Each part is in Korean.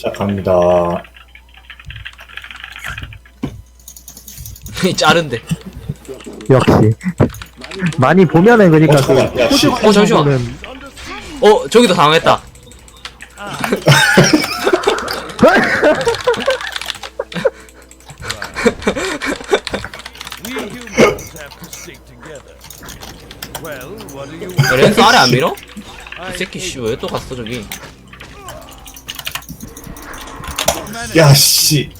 시작합니다. 자른데. 역시 많이 보면은 그러니까 그 야, 야, 씨. 어, 잠시만. 어, 저기도 당황했다. We humans have to stick together. Well, what do you 야, 렌스 아래 안 밀어? 이 새끼 씨왜 또 갔어 저기? 야, 씨.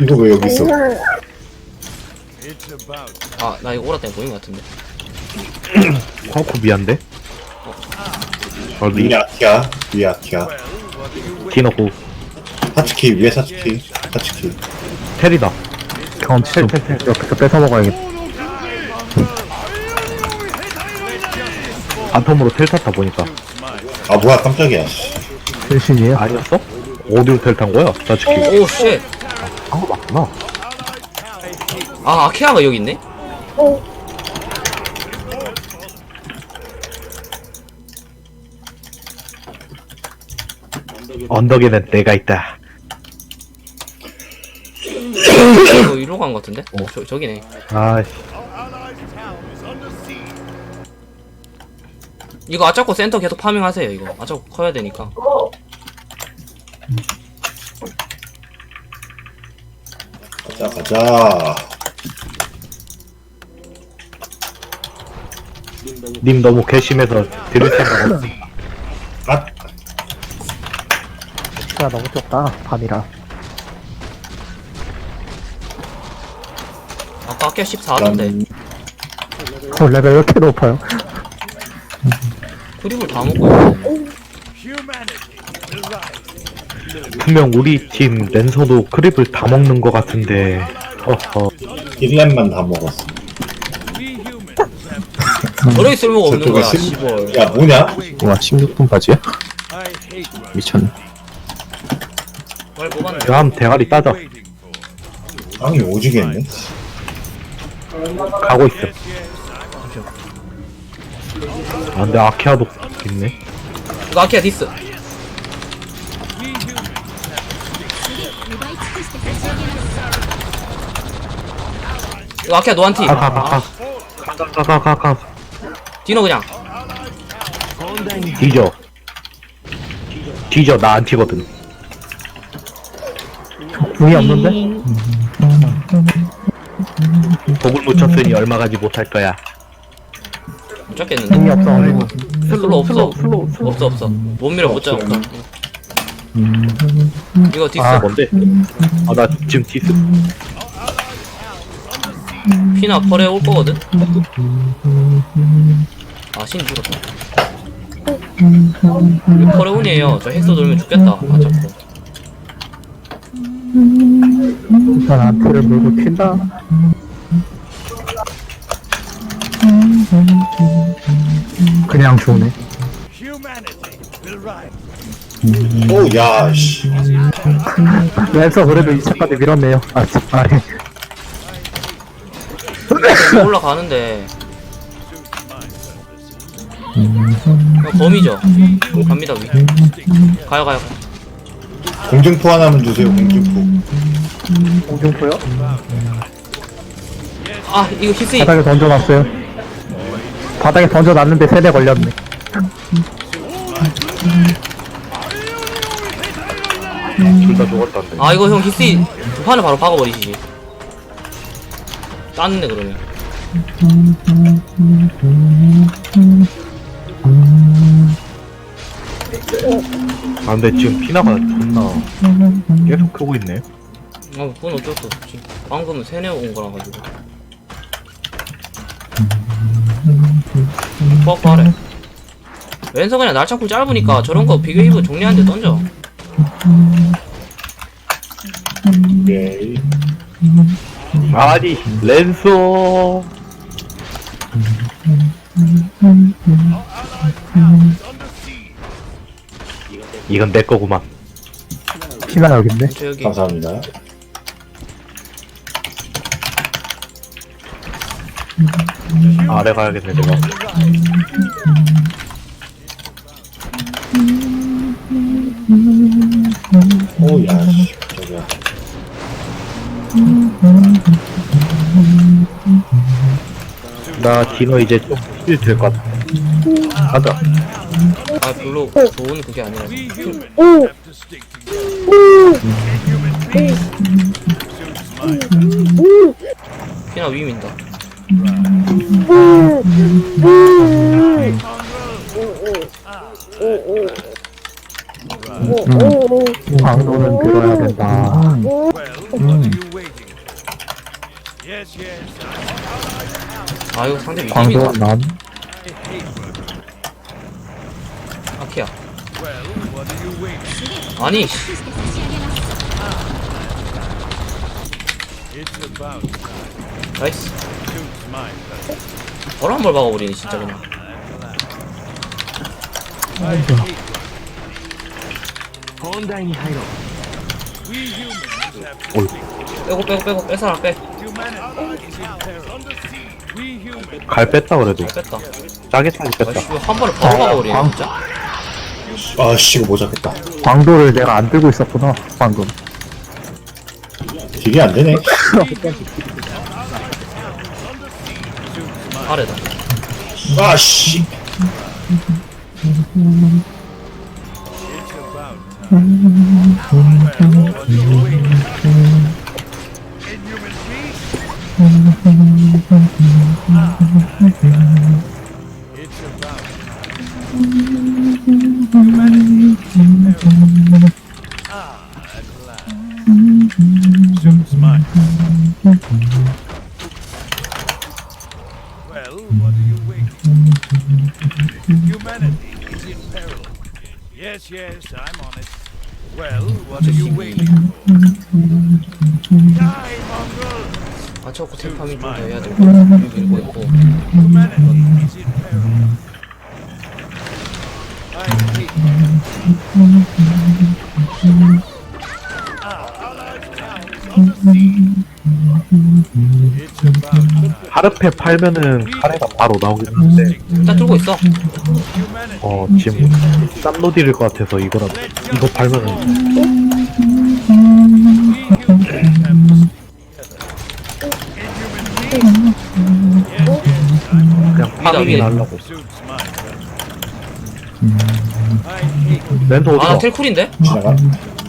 이거 왜 여기 있어? 아, 나 이거 오라 때문에 보인 것 같은데. ኳ쿠 미안데? 어디? 위에 아키야. 위에 아키야. 디너고 사츠키, 위에 사츠키. 사츠키. 테리다 경치 옆에서 뺏어 먹어야겠다 안텀으로 텔 탔다 보니까 아, 뭐야, 깜짝이야. 씨. 실신이에요? 아니었어? 어디로 텔 탄 거야? 사츠키 오, 쉣. 한거 맞구나 아, 아케아가 여기 있네? 언덕에는 내가 있다 이거 이리로 간 것 같은데? 어, 저, 저기네. 아씨 이거 아짜코 센터 계속 파밍하세요, 이거. 아짜코 커야 되니까. 가자, 가자. 님 너무 괘씸해서 들을 생각 없어 아, 시가 너무 좁다 밤이라 아까 아케아 14던데. 난, 어 레벨 왜 이렇게 높아요? 그립을 다 먹고 있네. humanity will rise. 분명 우리 팀 랜서도 크립을 다 먹는 거 같은데 어허 1렙만 다 먹었어. Have 저렇게 쓸모가 없는 저쪽에 거야, 심- 씨발. 야, 뭐냐? 와 16분 바지야? 미쳤네 뽑았네. 다음 대가리 따자. 빵이 오지겠네. 가고 있어 아 근데 아케아도 있네 이거 아케아 디스. 이거 아키야 너한테. 가가가가가가가 디노 그냥. 뒤져. 뒤져 나 안 튀거든. 공이 없는데? 복을 묻혔으니 얼마 가지 못할 거야. 못 잡겠는데? 공이 없어 아이고. 슬로 없어. 슬로 슬로 없어 없어. 못 밀어 못 잡아. 이거 디스. 아. 아 뭔데? 아 나 지금 디스. 피나 펄에 올 거거든? 아, 신 죽었다. 이거 펄에 운이에요. 저 헥스 돌면 죽겠다. 아, 자꾸. 일단 안티를 물고 튄다 그냥 죽네 humanity will rise. 오, 야, 씨. 랜서 그래도 2차까지 밀었네요 아, 아니 여기 올라가는데. 이거 범이죠? 갑니다, 위. 가요, 가요. 공중포 하나만 주세요, 공중포. 공중포요? 아, 이거 히스이. 바닥에 던져놨어요 바닥에 던져놨는데 세대 걸렸네 둘 다 죽었다는데 아, 이거 형 히스이 두 판을 바로 박아버리시지. 땄네, 그러면. 아 근데 지금 피나가 존나 계속 크고 있네 아, 그건 어쩔 수 없지. 방금은 세네 온 거라 가지고. 포악도 하래. 왼서 그냥 날창쿨 짧으니까 저런 거 비교 히브 정리하는데 던져. 오케이. 아니 랜서 이건 내 거구만 피나 저 여기. 감사합니다. 아래 가야겠네 내가 오, 야, 씨. 나 디너 이제 좀힐될것 같아. 가자. 아 별로 좋은 그게 아니라 We humans have to stick together. Inhuman beast suits mine. 피나 위민다 광도는 들어야 된다. Yes. 아 이거 상대 광도 위민이다 난. 아키야? 아니 씨. 나이스. 바로 한벌 박아버리니 진짜 그냥 어이. stick 빼고 빼고 빼고 뺄 사람 빼 갈 뺐다 그래도. 뺐다 짜게 짜게 뺐다. 아씨 한 번에 바로 박아버리네 광- 진짜 아, 씨, 이거 못 잡겠다. 광도를 내가 안 들고 있었구나, 방금. 딜이 안 되네. 아래다 아, 씨. Well, what are you waiting for? Humanity is in peril. Yes, yes, I'm on it. Well, what are you waiting for? Die, mongrel! 아 저거 템파밍 좀더 해야 되고 밀고 있고 Humanity is in peril. 하르페 팔면은 카레가 바로 나오긴 하는데, 일단 들고 있어 어, 지금 쌈노딜일 것 같아서 이거라, 이거 팔면은 그냥 파밍이 mine. I hate 렌토 아나 어디가? 텔쿨인데? 지나가,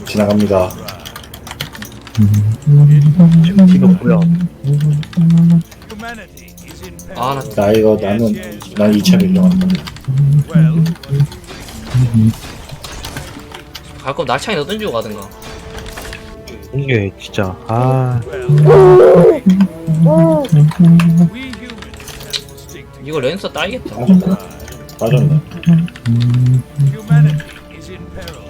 지나갑니다. 지금 디너 뭐야? humanity is in peril. 아나 나 이거, 나는, 난 2차 밀려간다. Well, 갈 거면 날창이 너 던지고 가든가 이게 진짜, 아. 이거 랜서 따이겠다 빠졌다. 빠졌네. Humanity is in peril.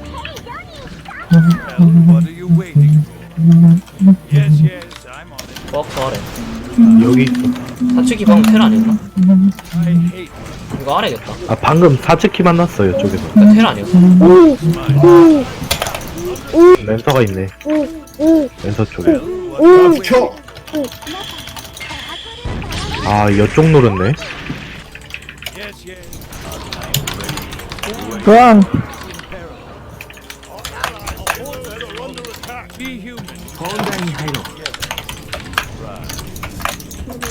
Well, what are you waiting for? Yes, yes, I'm on it. 버크 아래 여기 있어. 사측기 방금 텔 아니었나? 이거 아래겠다 아, 방금 사츠키 만났어요, 저기서. 이거 텔 아니었어 렌터가 있네. 렌터 쪽에. 켜! 아, 여쪽 노렸네. Yes. 으앙! Be human.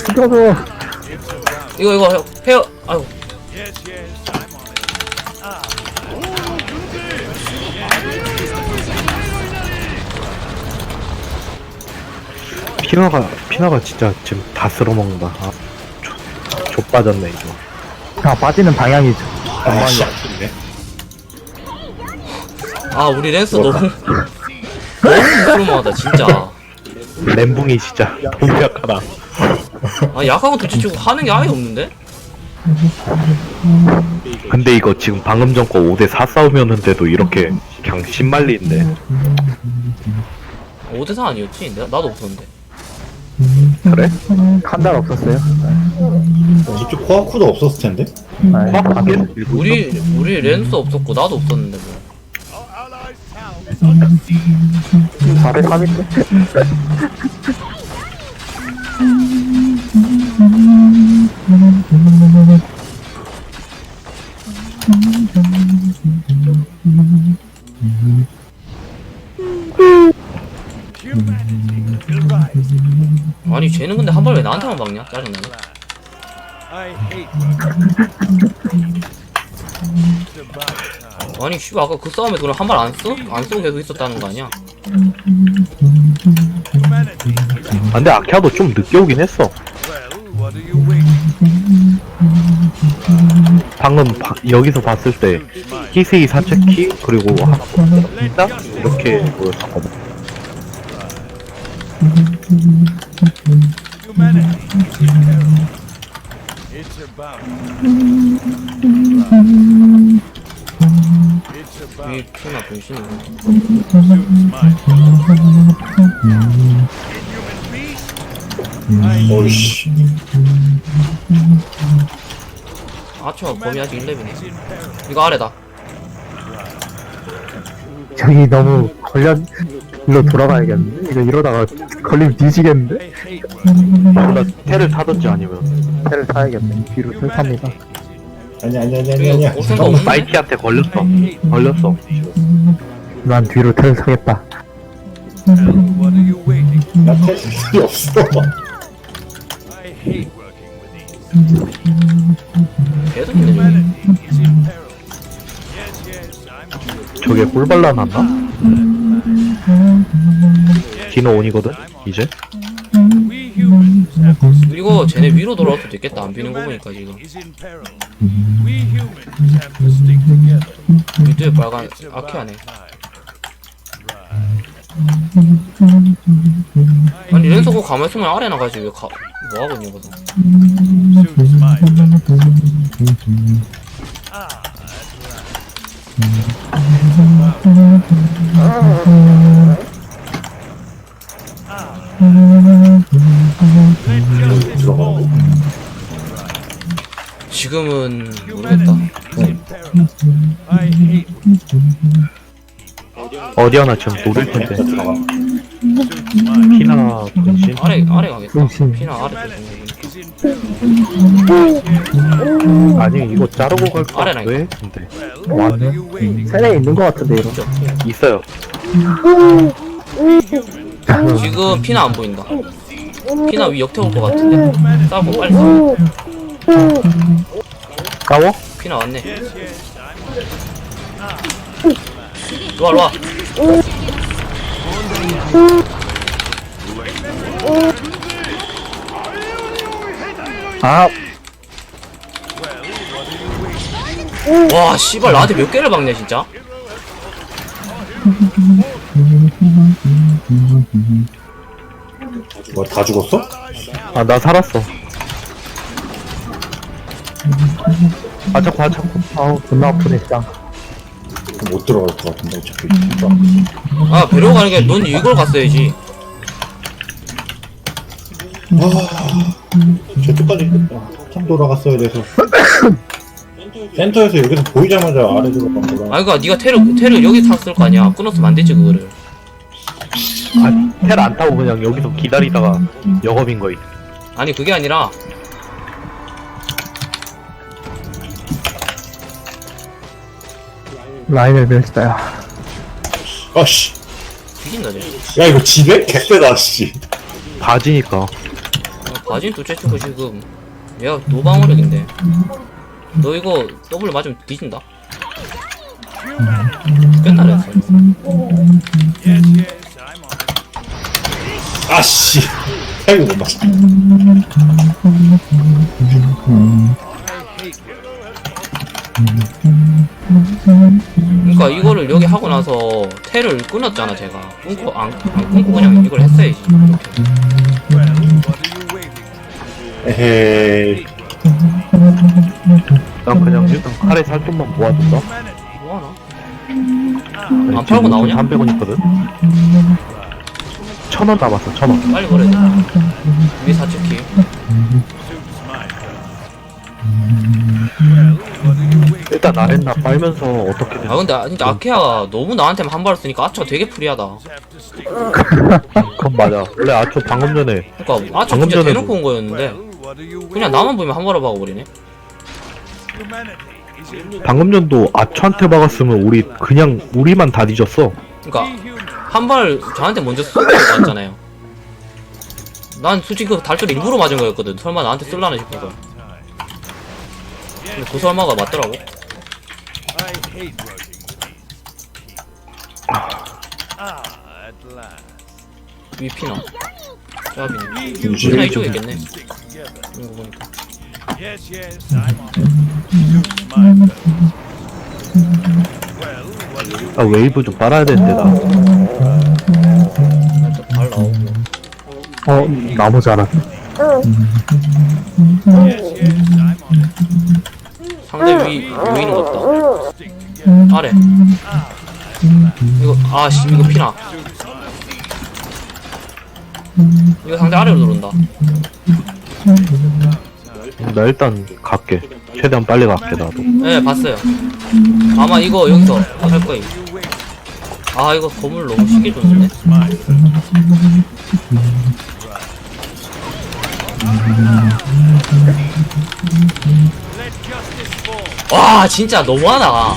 죽여줘! 이거 이거 페어 아유 Yes, yes, I'm on it. 피나가, 피나가 진짜 지금 다 쓸어먹는다. 아, 조, 조 빠졌네, 이거. 자, 빠지는 방향이 아, 씨. 아 우리 랜서 너무 너무 부끄러워하다 진짜 멘붕이 진짜 너무 약하다. 아 약하고 도치치고 하는 게 아예 없는데? 근데 이거 지금 방금 전 거 5대4 싸우면은데도 이렇게 그냥 신말리인데. 5대4 아니었지? 내가, 나도 없었는데 그래? 칸달 없었어요? 이쪽 코아쿠도 없었을 텐데? 네. 확 계속 밀고 있어? 우리 우리 랜서 없었고 나도 없었는데 뭐 4대 3인데? Humanity will rise. 아니 쟤는 근데 한 발 왜 나한테만 박냐? 짜증나네 아니 씨발 아까 그 싸움에서 그럼 한발 안 써? 안 쓰고 계속 있었다는 거 아니야? 아, 근데 아키아도 좀 늦게 오긴 했어. 방금 바- 여기서 봤을 때 희세이 사체키 그리고 하나 딱 이렇게 보였었거든. Humanity is in peril. It's about. It's about. 이 피나 분신이고 Suits my Inhuman beast. I 어이씨. 아초 범위 아직 1렙이네 is in peril. 이거 아래다 저기 너무 걸려 일로 돌아가야겠는데? 이거 이러다가 걸리면 뒤지겠는데? 나 테를 타든지 아니면 배를 타야겠네 뒤로 텔 탑니다 아니 아니 아니 아니 아니야. 마이키한테 걸렸어. 걸렸어. 난 뒤로 텔 타겠다? 나 테스트 없어. 계속. 저게 꿀 발라놨나? 디노 온이거든? 이제? 그리고 쟤네 위로 돌아올 수도 있겠다 안 비는 거 보니까 지금. 밑에 빨간 아키하네 time. 아니 렌서고 가만히 있으면 아래 나가지 왜 가... 뭐하고 있냐 거든 지금은 모르겠다 어디 하나 지금 노릴 텐데. 피나 분신? 아래 아래 가겠다 그렇지. 피나 아래 peril. 아니 이거 자르고? 아래라니까. 왜? 근데 waiting? 텔에 있는 거 같은데 이거 있어요. 지금 피나 안 보인다 피나 위 역태 올것 같은데 싸우고 빨리 싸워 까워? 피나 왔네. 일로와 일로와 아? 와 씨발 나한테 몇 개를 박냐 진짜 뭐 다 죽었어? 아 나 살았어. 아 자꾸 아 자꾸. 아우 존나 아프네 진짜 못 들어갈 것 같은데 어차피. 아 배로 가는 게 넌 이걸 갔어야지 저쪽까지 참 돌아갔어야 돼서. 센터에서 여기서 보이자마자 아래 들어간 거라. 아니 그니까 니가 테를 테를 여기 탔을 거 아니야 끊었으면 안 되지 그거를 아 텔 안 타고 그냥 여기서 기다리다가 영업인 거임. 아니 그게 아니라 라인을 밀었어요 아씨. 쟤야 이거 지네? 개쎄다 씨. 바지니까. 어, 바진 두째 치고 지금 얘가 노방어력인데 너 이거 더블 맞으면 뒤진다 on it. 아씨. 태고 못 맞췄다. 그러니까 이거를 여기 하고 나서 테를 끊었잖아 제가 끊고 안, 안 끊고 그냥 이걸 했어야지? 에헤이. 난 그냥 일단 칼에 살 좀만 모아둔다. 뭐하나? 안 팔고 나오냐? 300원 있거든. 천 원 남았어 천 원. 빨리 버려야 돼 위에 사치키 일단 아렌나 빨면서 어떻게든. 아 근데 진짜 아케아가 너무 나한테만 한 발을 쓰니까 아처가 되게 프리하다. 그건 맞아. 원래 아초 방금 전에 그러니까 아처 방금 진짜 전에도- 대놓고 온 거였는데? 그냥 나만 보면 한 발을 박아버리네 방금 전도 아초한테 박았으면 우리 그냥 우리만 다 뒤졌어. 그러니까 humans 한발 저한테 먼저 쏘고 갔잖아요. 난 솔직히 그 달돌 일부러 맞은 거였거든. 설마 나한테 쓸라나 싶어서. 근데 그 설마가 맞더라고. I hate working with these people. Ah, at last. 위 피나. 짭이네. We 유지. 피나 humans 이쪽에 있겠네. stick together. 이런 거 보니까. Yes, yes, I'm on it. Suits my purpose. Well, what do you 아 웨이브 좀 빨아야 되는데 나 살짝 발 나오고. 어 나무 자랐 Yes, yes, I'm on it. 상대 위, 것 같다. Stick together. 아래. 이거, 아 씨, 이거 피나. 이거 상대 아래로 들어온다. 나 일단 갈게 최대한 빨리 갈게 나도 네, 봤어요. 아마 이거 여기서 할 거예요. 아, 이거 건물 너무 쉽게 줬는데? 와, 진짜 너무하다.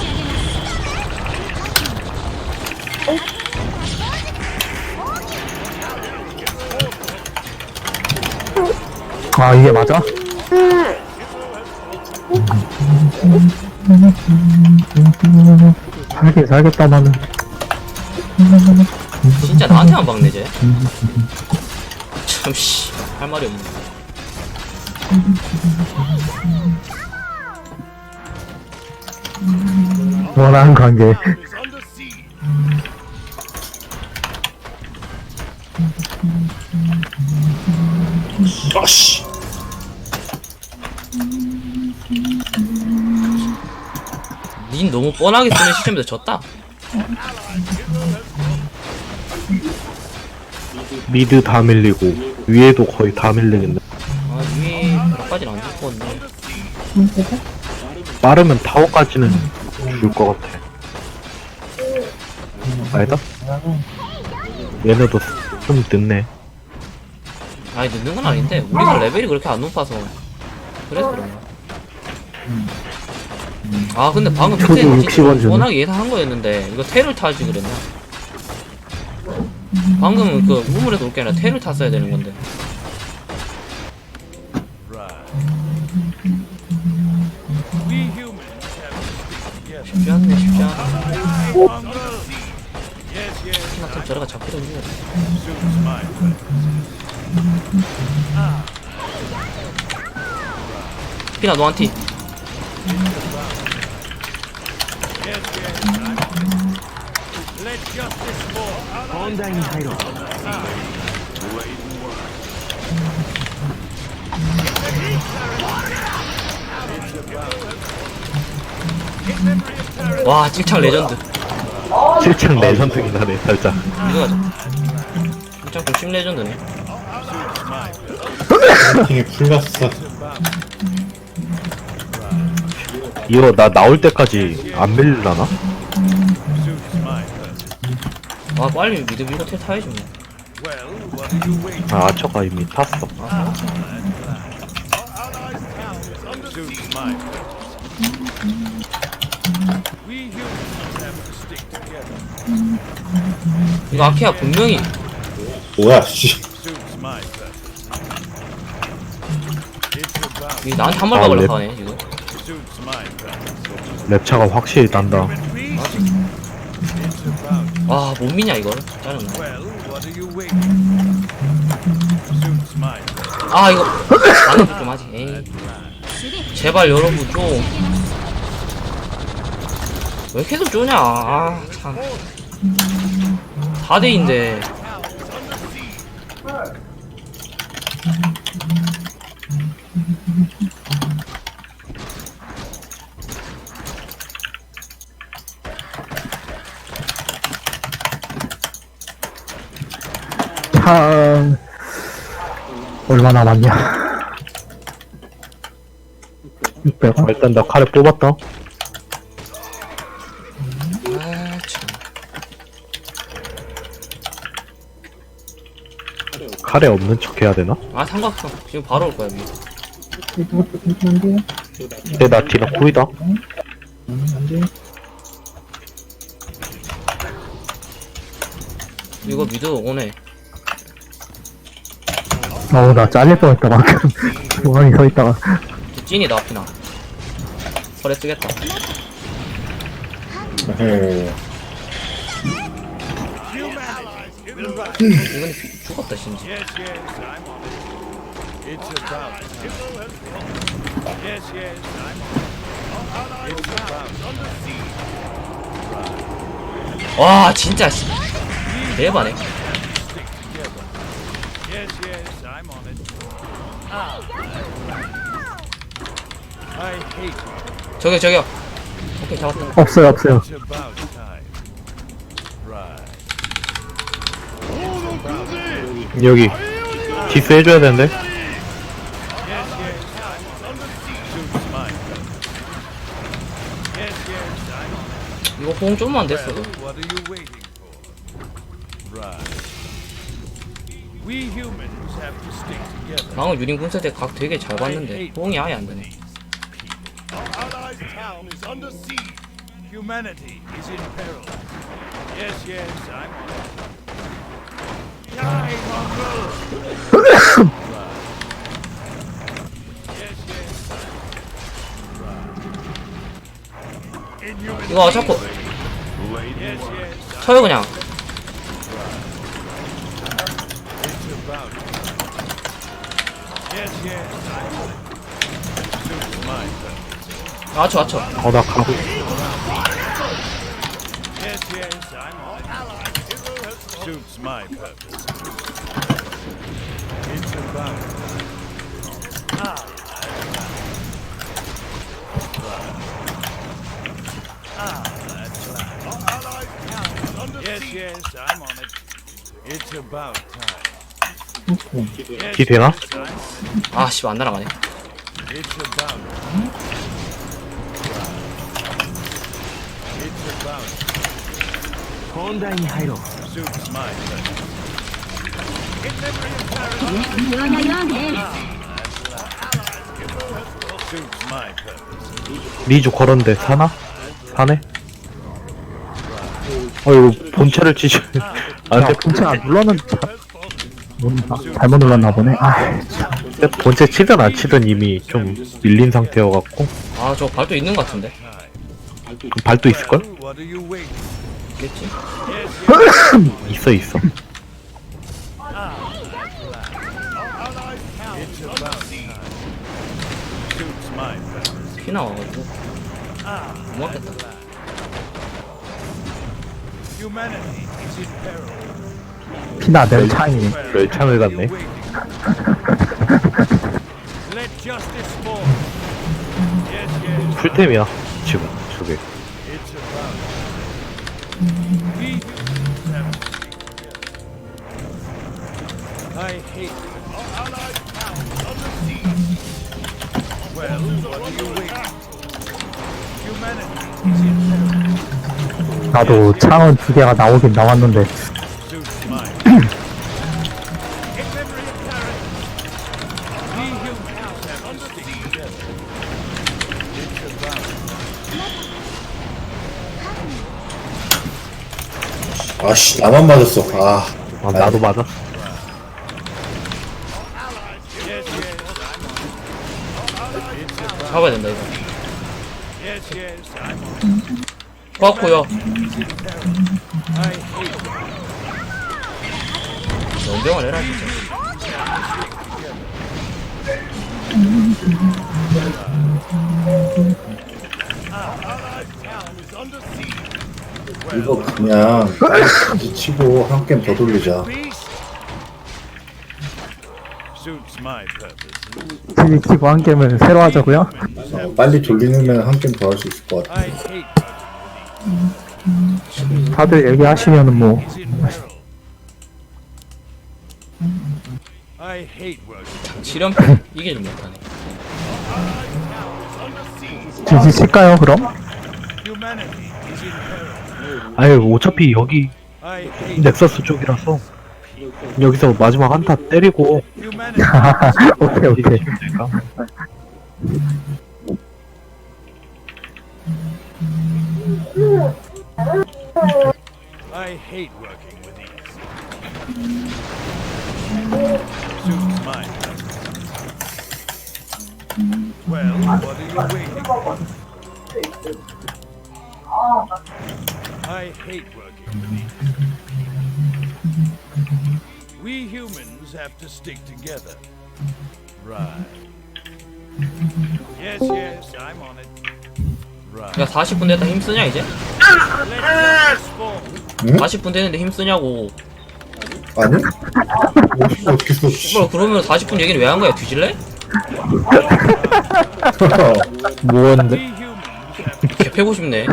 아 이게 맞아? 살게 살겠다마는 진짜 나한테만 박네, 쟤. 참, 씨. 할 말이 없네. 관계 under siege. 아씨 닌 너무 뻔하게 쓰는 시점에서 졌다. 미드 다 밀리고 위에도 거의 다 밀리겠네 아, 위에 그까지는 안 죽었네. 빠르면 타워까지는 줄것 같아 아니다? 얘네도 좀 늦네 아니, 늦는 건 아닌데, 우리가 레벨이 그렇게 안 높아서. 그래서 그런가. 아, 근데 방금 저도 그때는 60원 진짜 주네. 워낙 예상한 거였는데, 이거 테를 타지 그랬나? 방금 그 우물에서 올 게 아니라 테를 탔어야 되는 건데. 쉽지 않네, 쉽지 않아. 피나탄 저래가 잡히던 중 suits my purpose. 피나. Let justice fall. 와, 찔창 레전드. 실창 레전드긴 하네 살짝 이거. 찔창 좀심 레전드네. 팀이 풀렸어 이거 나 나올 때까지 안 밀리려나? Purpose. 아, 빨리 미드 밀고 텔 타야지 뭐. 아 아처가 이미 탔어 이거 아키아 분명히 뭐야 씨 나한테 한발 아, 박으려고 랩. 하네, purpose. 랩차가 확실히 난다 It's about 와, 못 미냐, 이걸. 짜증나. 아, 이거. 안해도 좀 하지. 에이. 제발 여러분 좀. 왜 계속 쪼냐. 아, 참. 4대인데. 참 얼마 남았냐 600원? 일단 나 칼을 뽑았다 칼에 없는 척 해야 되나? 아, 삼각형. 지금 바로 올 거야, 미. 근데 나 디나 코이다 이거 미드 오네. 어우 나 잘릴 뻔했다 방금 중앙에 서 있다가 찐이 나 앞이나. 허리 쓰겠다. 에헤. 비- 죽었다 about 와 진짜 씨. 대박네. Ah. 저기요 저기요. 오케이 잡았다. 없어요 없어요 여기 디스 해줘야 되는데. 이거 호응 좀만 됐어도. Well, what are you waiting for? Right. We humans have to stick together. 방금 유린 군사대 각 되게 잘 봤는데 호응이 아예 안 되네. Our allied town is under siege. Humanity is in peril. Yes, yes, I'm on it. 이거 yes, 쳐요 그냥. 아쳐 아쳐. 어나 가고 Suits my purpose. It's about Ah. Ah. Yes, yes, I'm on it. It's about time. Yes, 기 되나? yes, I'm 아 씨발 안 날아가네. It's about. It's about. Suits my purpose. Suits my purpose. 리주 걸었는데 사나? 사네? 어 이거 본체를 치지 아야 근데 본체 안 눌렀는 잘못 눌렀나 보네 아 참. 본체, 치든 안 치든 이미 좀 밀린 상태여갖고 아 저 발도 있는 것 같은데. 그럼 발도 있을걸? Well, what are you waiting? 있겠지? 있어 있어. 피 나와가지고. 못 맞겠다. 피나 내 차이네 멸창을 갔네. 풀템이야 지금 저게 I hate our allied town under siege. Well, what are you waiting for? Humanity is in peril. 나도 창은 두 개가 나오긴 나왔는데 Suits mine. In memory of Karen, we humans have stick together. It's about 아씨 나만 맞았어 아 아 나도 맞았어 잡아야 된다 이거. 고맙고요. 연병을 해라 진짜. 이거 그냥 빨리 치고 한 게임 더 돌리자. Suits my purpose. 키고 한 게임을 새로 하자고요? 어, 빨리 돌리면 한 게임 더 할 수 있을 것 같아 I hate working 다들 얘기하시면은 뭐 working. 7연패 이기질 못하네. 지지 칠까요 그럼? 아유 어차피 여기 I hate 넥서스 쪽이라서 여기서 마지막 한타 때리고. 오케이 오케이 이기면 될까? I hate working with these. Suits mine. Well, what are you waiting for? I hate working with you. We humans have to stick together. Right. Yes, yes, I'm on it. Right. 야 40분 됐다 힘쓰냐 이제? Let justice fall. 40분 됐는데 힘쓰냐고 아니? 어, 어떻게 써? 씨. 씨발 그러면 40분 얘기는 왜 한 거야 뒤질래? 뭐였는데? We humans have 개 패고 싶네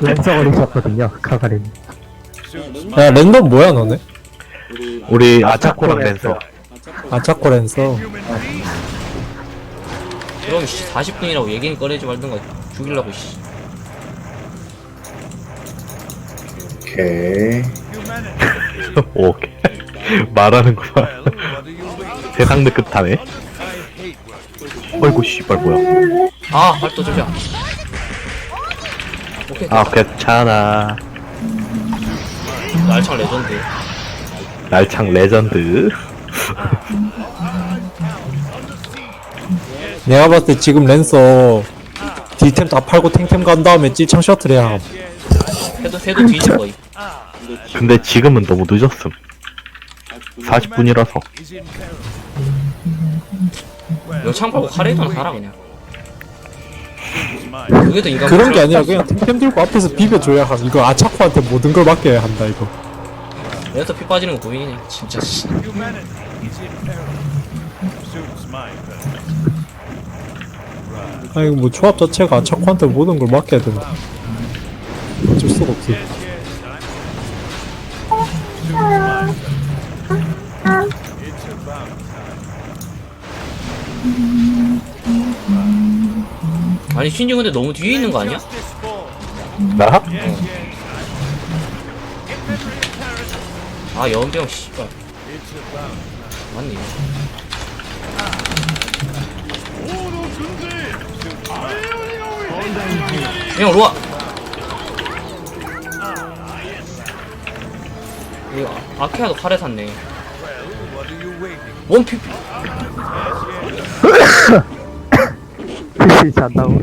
랜서 걸리셨거든요, 카가린. 야 랜덤 뭐야 너네? 우리 아차코랑 랜서. 아차코 랜서. 그럼 씨 40분이라고 얘기는 꺼내지 말든가 죽일라고 씨 오케이. 오케이. 말하는구나. 세상 느긋하네. 어이구, 씨발, 뭐야. 아 발도 오케이 아, 괜찮아. 날창 레전드 날창 레전드. 내가 봤을 때 지금 랜서 D템 다 팔고 탱템 간 다음에 찌창 셔틀 해야 함. 해도 해도 뒤질 거임 근데 지금은 너무 늦었음. 40분이라서. Is in peril. 영창 팔고 카레이도나 사라 그냥. 그게 더 인간 그런 게 아니라 그냥 탱템 들고 앞에서 비벼줘야 함. 이거 아차코한테 모든 걸 맡겨야 한다 이거. 여기서 피 빠지는 거 고민이네 진짜 씨. 아니 뭐 조합 자체가 아차코한테 모든 걸 맡겨야 된다. 어쩔 수가 없어. Time. 아니 신지 근데 너무 뒤에 있는 거 아니야? 나? Yes, 아 연병 씨발 It's about 맞네 그냥 로아 이거 아케아도 카레 샀네? 원피피 PC 잔다고.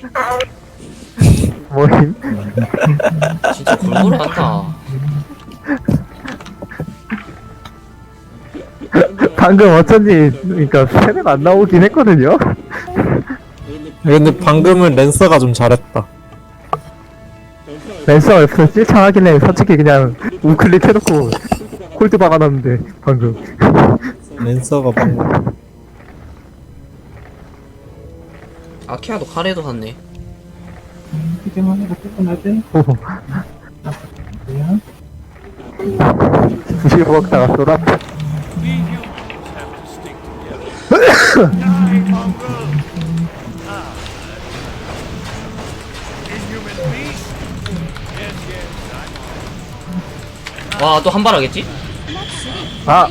뭐임? 진짜 골고루 한다 방금 어쩐지, 그니까, 세례가 안 나오긴 했거든요? 근데 방금은 랜서가 좀 잘했다. 랜서가 옆에서 찔창하길래 솔직히 그냥 우클릭 해놓고 홀드 박아놨는데, 방금. 랜서가 방금 아케아도 카레도 샀네 오. 부실 먹다가 쏟았다. We humans have to stick together. Die, mongrel! Ah. Inhuman beast? Yes, yes, I'm on. 와 또 한 발 하겠지? 아!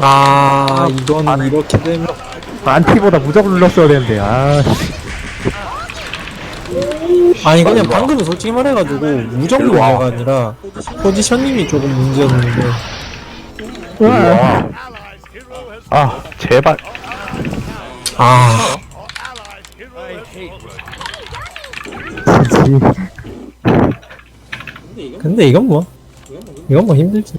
아 이건 이렇게 되면 안티보다 무조건 눌렀어야 되는데, 아. 아니 그냥 방금은 솔직히 말해가지고 무적 문제가 아니라 포지션님이 조금 문제였는데. 와. 아, 제발. 아. 근데 이건 뭐. 이건 뭐 힘들지